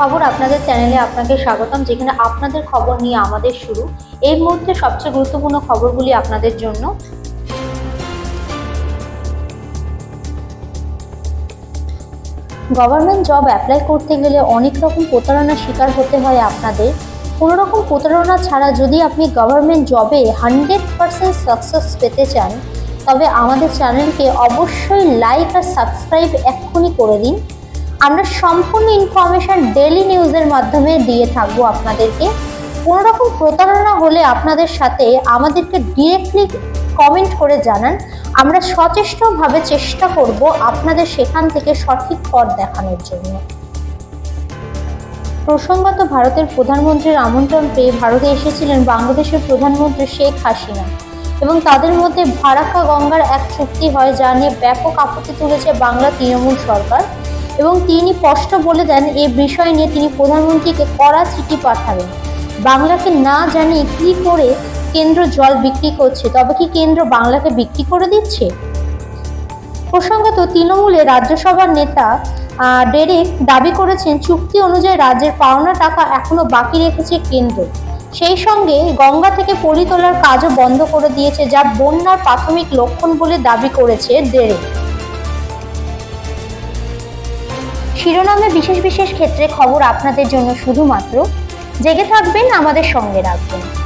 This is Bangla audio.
খবর আপনাদের চ্যানেলে আপনাকে স্বাগতম, যেখানে আপনাদের খবর নিয়ে আমাদের শুরু। এই মুহূর্তে সবচেয়ে গুরুত্বপূর্ণ খবরগুলি আপনাদের জন্য। গভর্নমেন্ট জব অ্যাপ্লাই করতে গেলে অনেক রকম প্রতারণার শিকার হতে হয় আপনাদের। কোনো রকম প্রতারণা ছাড়া যদি আপনি গভর্নমেন্ট জবে হান্ড্রেড পারসেন্ট সাকসেস পেতে চান, তবে আমাদের চ্যানেলকে অবশ্যই লাইক আর সাবস্ক্রাইব এক্ষুনি করে দিন। আমরা সম্পূর্ণ ইনফরমেশন ডেলি নিউজের মাধ্যমে দিয়ে থাকব আপনাদেরকে। কোনো রকম প্রতারণা হলে আপনাদের সাথে আমাদেরকে ডিরেক্টলি কমেন্ট করে জানান। আমরা সচেষ্টভাবে চেষ্টা করব আপনাদের সেখান থেকে সঠিক পথ দেখানোর জন্য। প্রসঙ্গত ভারতের প্রধানমন্ত্রীর আমন্ত্রণ পেয়ে ভারতে এসেছিলেন বাংলাদেশের প্রধানমন্ত্রী শেখ হাসিনা এবং তাদের মধ্যে ফারাক্কা গঙ্গার এক চুক্তি হয় যা নিয়ে ব্যাপক আপত্তি তুলেছে বাংলা তৃণমূল সরকার। এবং তিনি স্পষ্ট বলে দেন এই বিষয় নিয়ে তিনি প্রধানমন্ত্রীকে কড়া চিঠি পাঠাবেন। বাংলাকে না জানিয়ে কি করে কেন্দ্র জল বিক্রি করছে, তবে কি কেন্দ্র বাংলাকে বিক্রি করে দিচ্ছে? প্রসঙ্গত, তৃণমূলে রাজ্যসভার নেতা ডেরেক দাবি করেছেন, চুক্তি অনুযায়ী রাজ্যের পাওনা টাকা এখনও বাকি রেখেছে কেন্দ্র। সেই সঙ্গে গঙ্গা থেকে পলি তোলার কাজও বন্ধ করে দিয়েছে, যা বন্যার প্রাথমিক লক্ষণ বলে দাবি করেছে ডেরেক। শিরোনামে বিশেষ বিশেষ ক্ষেত্রে খবর আপনাদের জন্য শুধুমাত্র জেগে থাকবেন আমাদের সঙ্গে রাখবেন।